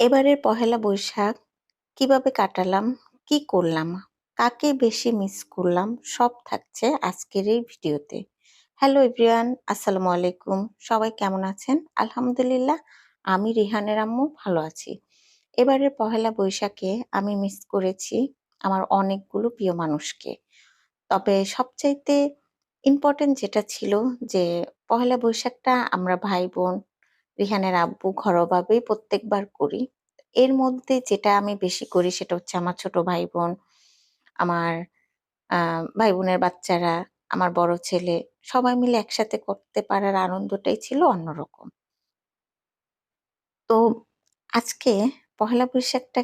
এবারের পহেলা বৈশাখ কীভাবে কাটালাম, কি করলাম, কাকে বেশি মিস করলাম সব থাকছে আজকের এই ভিডিওতে। হ্যালো এভরিওয়ান, আসসালামু আলাইকুম। সবাই কেমন আছেন? আলহামদুলিল্লাহ আমি রিহানের আম্মু ভালো আছি। এবারের পহেলা বৈশাখে আমি মিস করেছি আমার অনেকগুলো প্রিয় মানুষকে। তবে সবচাইতে ইম্পর্টেন্ট যেটা ছিল যে পহেলা বৈশাখটা আমরা ভাই-বোন, রিহানের আব্বু ঘরোয়াভাবেই প্রত্যেকবার করি। এর মধ্যে যেটা আমি বেশি করি সেটা হচ্ছে আমার ছোট ভাই-বোন, আমার আ ভাই-বোনের বাচ্চারা, আমার বড় ছেলে সবাই মিলে একসাথে করতে পারার আনন্দটাই ছিল অন্যরকম। তো আজকে পহেলা বৈশাখটা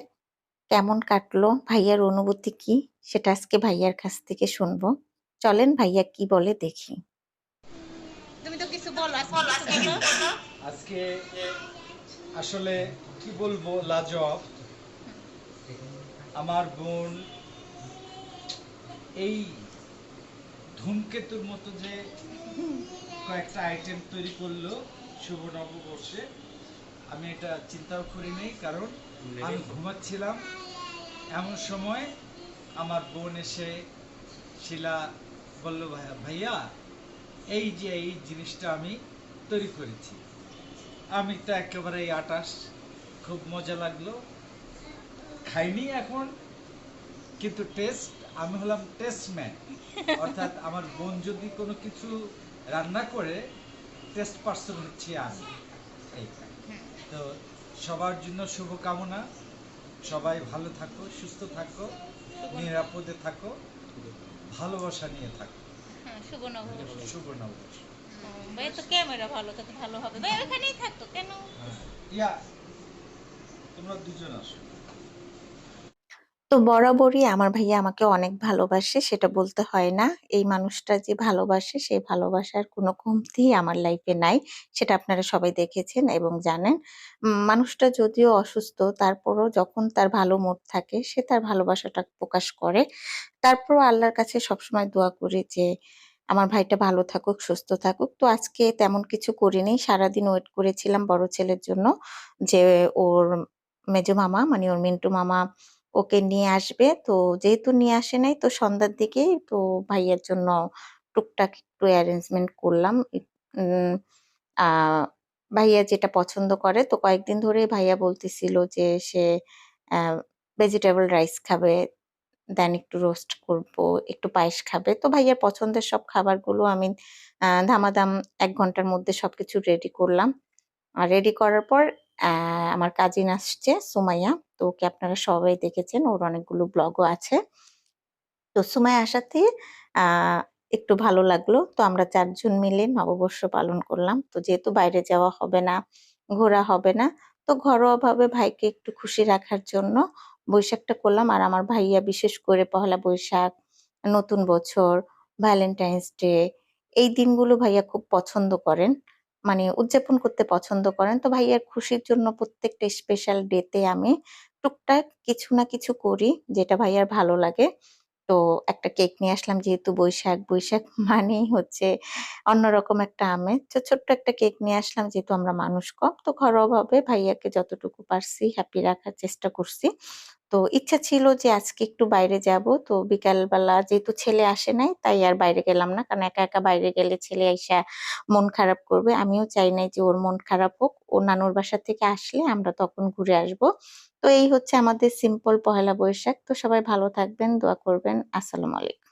কেমন কাটলো, ভাইয়ার অনুভূতি কি? সেটা আজকে ভাইয়ার কাছ থেকে শুনব। চলেন ভাইয়া কি বলে দেখি। তুমি তো কিছু বলো আজকে আসলে কি বলব লাজবাব। আমার বোন এই ধূমকেতুর মতো যে কয়েকটা আইটেম তৈরি করল শুভ নববর্ষে আমি এটা চিন্তাও করি নাই কারণ আমি ঘুমাচ্ছিলাম। এমন সময় আমার বোন এসে শিলা বলল ভাইয়া ভাইয়া এই যে এই জিনিসটা আমি তৈরি করেছি। আমি তো একেবারে আটাশ। খুব মজা লাগল। খাইনি এখন কিন্তু টেস্ট আমি হলাম টেস্টম্যান অর্থাৎ আমার বোন যদি কোনো কিছু রান্না করে টেস্ট পার্সন হচ্ছি আমি। তো সবার জন্য শুভকামনা। সবাই ভালো থাকো সুস্থ থাকো নিরাপদে থাকো ভালোবাসা নিয়ে থাকো। হ্যাঁ শুভ নববর্ষ। শুভ নববর্ষ। ভাই তো ক্যামেরা ভালো তো ভালো হবে ভাই ওখানেই থাকতো কেন হ্যাঁ। ইয়া তোমরা দুজন আসো তো বরাবরই আমার ভাইয়া আমাকে অনেক ভালোবাসে সেটা বলতে হয় না। এই মানুষটা যে ভালোবাসে সেই ভালোবাসার কোনো কমতি আমার লাইফে নাই। সেটা আপনারা সবাই দেখেছেন এবং জানেন। মানুষটা যদিও অসুস্থ তারপরও যখন তার ভালো মুড থাকে সে তার ভালোবাসাটা প্রকাশ করে। তারপরও আল্লাহর কাছে সবসময় দোয়া করি যে আমার ভাইটা ভালো থাকুক, সুস্থ থাকুক। তো আজকে তেমন কিছু করিনি। সারাদিন ওয়েট করেছিলাম বড় ছেলের জন্য যে ওর মেজো মামা মানে ওর মিন্টু মামা ওকে নিয়ে আসবে। তো যেহেতু নিয়ে আসে নাই তো সন্ধ্যার দিকেই তো ভাইয়ার জন্য টুকটাক একটু অ্যারেঞ্জমেন্ট করলাম। ভাইয়া যেটা পছন্দ করে তো কয়েকদিন ধরেই ভাইয়া বলতেছিল যে সে ভেজিটেবল রাইস খাবে, দেন একটু রোস্ট করব, একটু পায়েস খাবে। তো ভাইয়ার পছন্দের সব খাবারগুলো আমি ধামাধাম এক ঘণ্টার মধ্যে সব কিছু রেডি করলাম। আর রেডি করার পর আমার কাজিন আসছে সুমাইয়া। তো ওকে আপনারা সবাই দেখেছেন। ওর অনেকগুলো ব্লগও আছে। তো সুমাইয়া আসাতে একটু ভালো লাগল। তো আমরা চারজন মিলে নববর্ষ পালন করলাম। তো যেহেতু বাইরে যাওয়া হবে না, ঘোরা হবে না, তো ঘরোয়াভাবে ভাইকে একটু খুশি রাখার জন্য বৈশাখটা করলাম। আর আমার ভাইয়া বিশেষ করে পহেলা বৈশাখ, নতুন বছর, ভ্যালেন্টাইনস ডে এই দিনগুলো ভাইয়া খুব পছন্দ করেন। মানে উদযাপন করতে পছন্দ করেন। তো ভাইয়ার খুশির জন্য প্রত্যেকটা স্পেশাল ডে তে আমি টুকটাক কিছু না কিছু করি যেটা ভাইয়ার ভালো লাগে। তো একটা কেক নিয়ে আসলাম যেহেতু বৈশাখ, বৈশাখ মানেই হচ্ছে অন্যরকম একটা আমেজ। তো ছোট্ট একটা কেক নিয়ে আসলাম যেহেতু আমরা মানুষ কম। তো ঘরোয়াভাবে ভাইয়াকে যতটুকু পারছি হ্যাপি রাখার চেষ্টা করছি। তো ইচ্ছা ছিল যে আজকে একটু বাইরে যাব তো বিকালবেলা যেহেতু ছেলে আসে নাই তাই আর বাইরে গেলাম না। কারণ একা, একা বাইরে গেলে ছেলে আইসা মন খারাপ করবে। আমিও চাই নাই যে ওর মন খারাপ হোক। ও নানুর বাসা থেকে আসলে আমরা তখন ঘুরে আসব তো এই হচ্ছে আমাদের সিম্পল পহেলা বৈশাখ। তো সবাই ভালো থাকবেন, দোয়া করবেন। আসসালামু আলাইকুম।